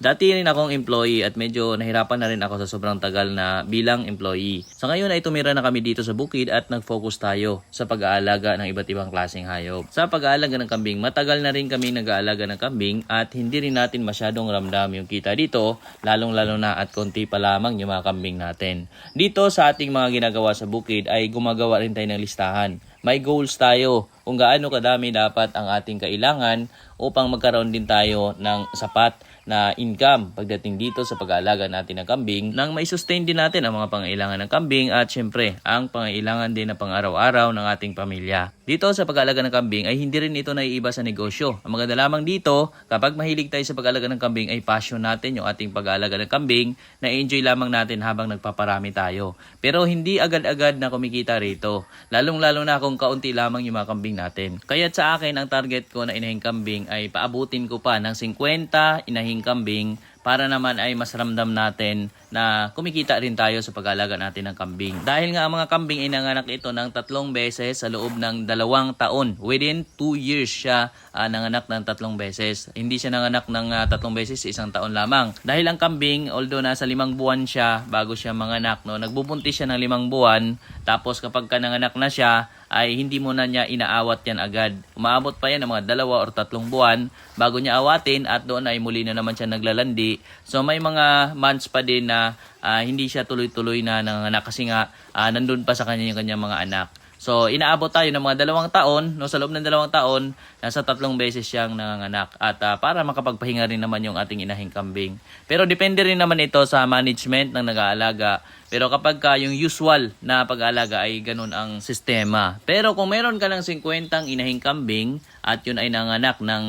Dati rin akong employee at medyo nahirapan na rin ako sa sobrang tagal na bilang employee. Sa ngayon ay tumira na kami dito sa bukid at nag-focus tayo sa pag-aalaga ng iba't ibang klaseng hayop. Sa pag-aalaga ng kambing, matagal na rin kami nag-aalaga ng kambing at hindi rin natin masyadong ramdam yung kita dito, lalong-lalo na at konti pa lamang yung mga kambing natin. Dito sa ating mga ginagawa sa bukid ay gumagawa rin tayo ng listahan. May goals tayo kung gaano kadami dapat ang ating kailangan upang magkaroon din tayo ng sapat na income pagdating dito sa pag-aalaga natin ng kambing nang may sustain din natin ang mga pangailangan ng kambing at syempre ang pangailangan din na pang-araw-araw ng ating pamilya. Dito sa pag-aalaga ng kambing ay hindi rin ito naiiba sa negosyo. Ang maganda lamang dito, kapag mahilig tayo sa pag-aalaga ng kambing ay passion natin yung ating pag-aalaga ng kambing na enjoy lamang natin habang nagpaparami tayo. Pero hindi agad-agad na kumikita rito. Lalong-lalo na kung kaunti lamang yung mga kambing natin. Kaya sa akin, ang target ko na inahing kambing ay paabutin ko pa ng 50 inahing kambing para naman ay mas ramdam natin na kumikita rin tayo sa pag-alaga natin ng kambing. Dahil nga ang mga kambing ay nanganak ito ng tatlong beses sa loob ng dalawang taon. Within 2 years siya ah, nanganak ng tatlong beses. Hindi siya nanganak ng ah, tatlong beses sa isang taon lamang. Dahil ang kambing, although nasa limang buwan siya bago siya manganak, no, nagbubuntis siya ng limang buwan. Tapos kapag ka nanganak na siya, ay hindi mo na niya inaawat yan agad. Umaabot pa yan ng mga dalawa or tatlong buwan bago niya awatin at doon ay muli na naman siya naglalandi. So may mga months pa din na ah, hindi siya tuloy-tuloy na nanganak kasi nga ah, nandun pa sa kanya yung kanyang mga anak. So, inaabot tayo ng mga dalawang taon, no, sa loob ng dalawang taon, nasa tatlong beses siyang nanganganak. At ah, para makapagpahinga rin naman yung ating inahing kambing. Pero depende rin naman ito sa management ng nag-aalaga. Pero kapag ka yung usual na pag-aalaga ay ganun ang sistema. Pero kung meron ka ng 50 inahing kambing at yun ay nanganak ng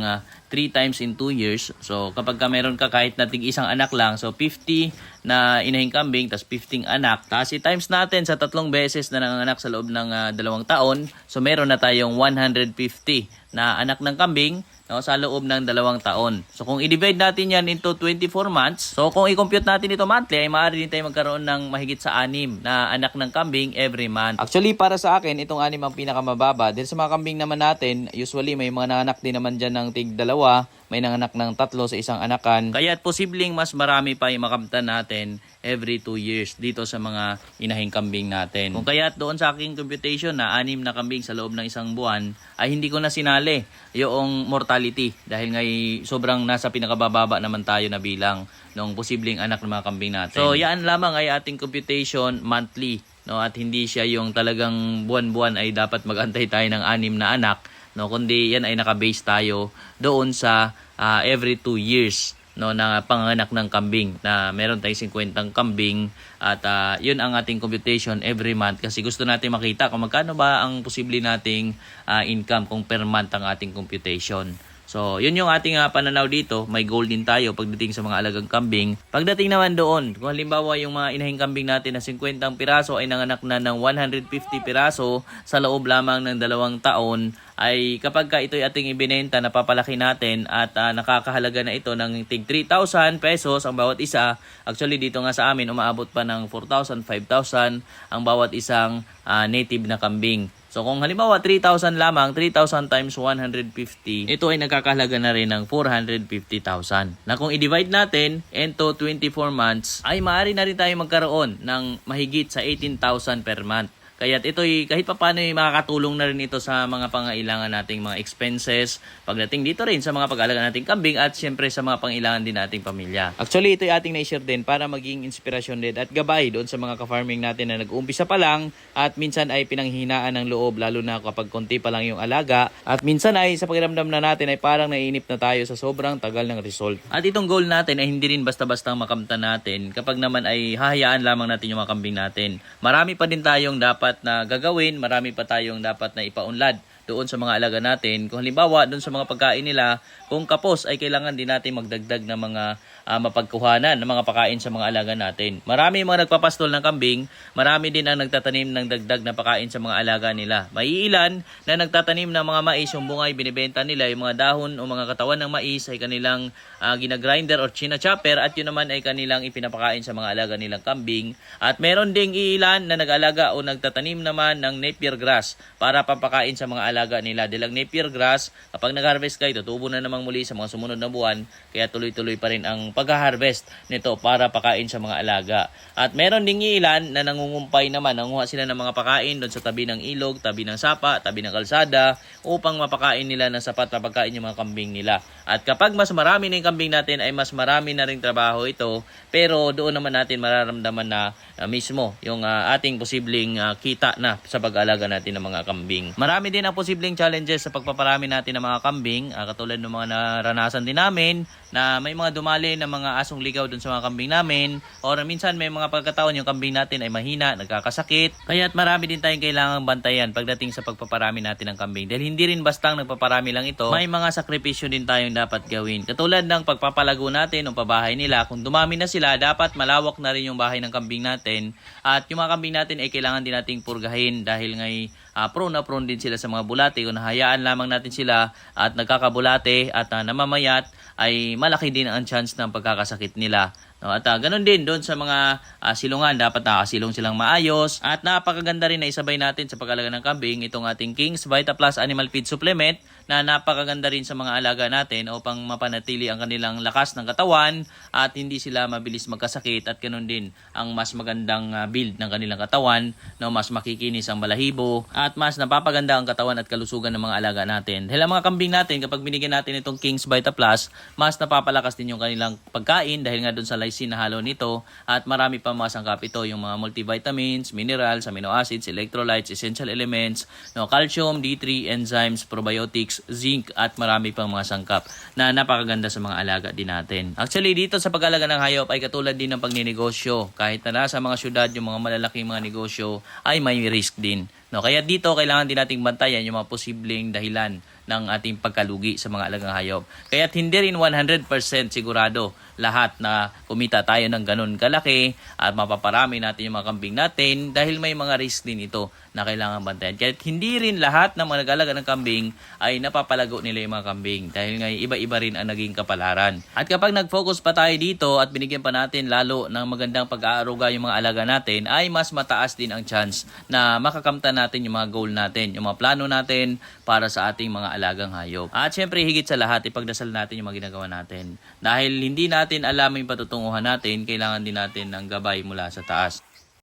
3 times in 2 years. So kapag ka meron ka kahit nating isang anak lang, so 50 na inahing kambing, tas 15 anak. Tapos i-times natin sa tatlong beses na nanganak sa loob ng ah, dalawang taon. So meron na tayong 150 na anak ng kambing no, sa loob ng dalawang taon. So kung i-divide natin yan into 24 months, so kung i-compute natin ito monthly, ay maaari din tayo magkaroon ng mahigit sa anim na anak ng kambing every month. Actually, para sa akin, itong anim ang pinakamababa. Dahil sa mga kambing naman natin, usually may mga nanganak din naman dyan ng tig dalawa, may nanganak ng tatlo sa isang anakan. Kaya posibleng mas marami pa yung makamtan natin every 2 years dito sa mga inahing kambing natin. Kung kaya doon sa aking computation na anim na kambing sa loob ng isang buwan, ay hindi ko na sinali yung mortality dahil nga sobrang nasa pinakabababa naman tayo na bilang ng posibleng anak ng mga kambing natin. So yan lamang ay ating computation monthly no at hindi siya yung talagang buwan-buwan ay dapat magantay tayo ng anim na anak no kundi yan ay naka-base tayo doon sa ah, every 2 years no na panganak ng kambing na meron tayong 50 kambing at ah, yun ang ating computation every month kasi gusto natin makita kung magkano ba ang posible nating ah, income kung per month ang ating computation. So, yun yung ating ah, pananaw dito. May goal din tayo pagdating sa mga alagang kambing. Pagdating naman doon, kung halimbawa yung mga inahing kambing natin na 50 piraso ay nanganak na ng 150 piraso sa loob lamang ng dalawang taon, ay kapag ka ito'y ating ibinenta, napapalaki natin at ah, nakakahalaga na ito ng tig 3,000 pesos ang bawat isa. Actually, dito nga sa amin, umaabot pa ng 4,000, 5,000 ang bawat isang ah, native na kambing. So kung halimbawa 3,000 lamang, 3,000 times 150, ito ay nagkakahalaga na rin ng 450,000. Na kung i-divide natin into 24 months, ay maaari na rin tayo magkaroon ng mahigit sa 18,000 per month. Kaya ito'y kahit pa paano makakatulong na rin ito sa mga pangailangan nating mga expenses pagdating dito rin sa mga pag-alaga nating kambing at syempre sa mga pangailangan din nating pamilya. Actually, ito'y ating na-share din para maging inspirasyon din at gabay doon sa mga ka-farming natin na nag-uumpisa pa lang at minsan ay pinanghinaan ng loob lalo na kapag konti pa lang yung alaga at minsan ay sa pakiramdam na natin ay parang naiinip na tayo sa sobrang tagal ng result. At itong goal natin ay hindi rin basta-basta makamtan natin kapag naman ay hahayaan lamang natin yung mga kambing natin. Marami pa din tayong dapat na gagawin, marami pa tayong dapat na ipaunlad doon sa mga alaga natin. Kung halimbawa, doon sa mga pagkain nila, kung kapos ay kailangan din natin magdagdag ng mga ah, mapagkuhanan ng mga pakain sa mga alaga natin. Marami mga nagpapastol ng kambing, marami din ang nagtatanim ng dagdag na pakain sa mga alaga nila. May ilan na nagtatanim ng mga mais, yung bungay binibenta nila, yung mga dahon o mga katawan ng mais ay kanilang ah, ginagrinder or china-chopper at yun naman ay kanilang ipinapakain sa mga alaga nilang kambing. At meron ding ilan na nag-alaga o nagtatanim naman ng napier grass para papakain sa mga pag-aalaga nila. Dilang napier grass, kapag nag-harvest kayo, tutubo na namang muli sa mga sumunod na buwan, kaya tuloy-tuloy pa rin ang pag-harvest nito para pakain sa mga alaga. At meron ding ilan na nangungumpay naman, nanguha sila ng mga pakain doon sa tabi ng ilog, tabi ng sapa, tabi ng kalsada, upang mapakain nila ng sapat na pagkain yung mga kambing nila. At kapag mas marami na yung kambing natin, ay mas marami na rin trabaho ito, pero doon naman natin mararamdaman na uh, mismo yung uh, ating posibleng uh, kita na sa pag-alaga natin ng mga kambing. Marami din ang posibleng challenges sa pagpaparami natin ng mga kambing, uh, katulad ng mga naranasan din namin na may mga dumali na mga asong ligaw dun sa mga kambing namin or minsan may mga pagkataon yung kambing natin ay mahina, nagkakasakit. Kaya't marami din tayong kailangang bantayan pagdating sa pagpaparami natin ng kambing. Dahil hindi rin bastang nagpaparami lang ito, may mga sakripisyo din tayong dapat gawin. Katulad ng pagpapalago natin ng pabahay nila, kung dumami na sila, dapat malawak na rin yung bahay ng kambing natin. At yung mga kambing natin ay kailangan din nating purgahin dahil ngay uh, prone na prone din sila sa mga bulate. Kung nahayaan lamang natin sila at nagkakabulate at uh, namamayat, ay malaki din ang chance ng pagkakasakit nila. No, at uh, ganun din doon sa mga uh, silungan, dapat nakasilong silang maayos. At napakaganda rin na isabay natin sa pag-alaga ng kambing itong ating King's Vita Plus Animal Feed Supplement na napakaganda rin sa mga alaga natin upang mapanatili ang kanilang lakas ng katawan at hindi sila mabilis magkasakit at ganun din ang mas magandang uh, build ng kanilang katawan, no, mas makikinis ang balahibo at mas napapaganda ang katawan at kalusugan ng mga alaga natin. Dahil ang mga kambing natin kapag binigyan natin itong King's Vita Plus, mas napapalakas din yung kanilang pagkain dahil nga doon sa lysine na halo nito at marami pa mga sangkap ito yung mga multivitamins, minerals, amino acids, electrolytes, essential elements, no, calcium, D3, enzymes, probiotics, zinc at marami pang mga sangkap na napakaganda sa mga alaga din natin. Actually dito sa pag-alaga ng hayop ay katulad din ng pagninegosyo. Kahit na nasa mga syudad yung mga malalaking mga negosyo ay may risk din. No, kaya dito kailangan din nating bantayan yung mga posibleng dahilan ng ating pagkalugi sa mga alagang hayop. Kaya hindi rin 100% sigurado lahat na kumita tayo ng ganun kalaki at mapaparami natin yung mga kambing natin dahil may mga risk din ito na kailangan bantayan. Kaya hindi rin lahat ng mga nag-alaga ng kambing ay napapalago nila yung mga kambing dahil nga iba-iba rin ang naging kapalaran. At kapag nag-focus pa tayo dito at binigyan pa natin lalo ng magandang pag-aaruga yung mga alaga natin ay mas mataas din ang chance na makakamtan natin yung mga goal natin, yung mga plano natin para sa ating mga alagang hayop. At syempre higit sa lahat ipagdasal natin yung mga ginagawa natin. Dahil hindi natin alam yung patutunguhan natin, kailangan din natin ng gabay mula sa taas.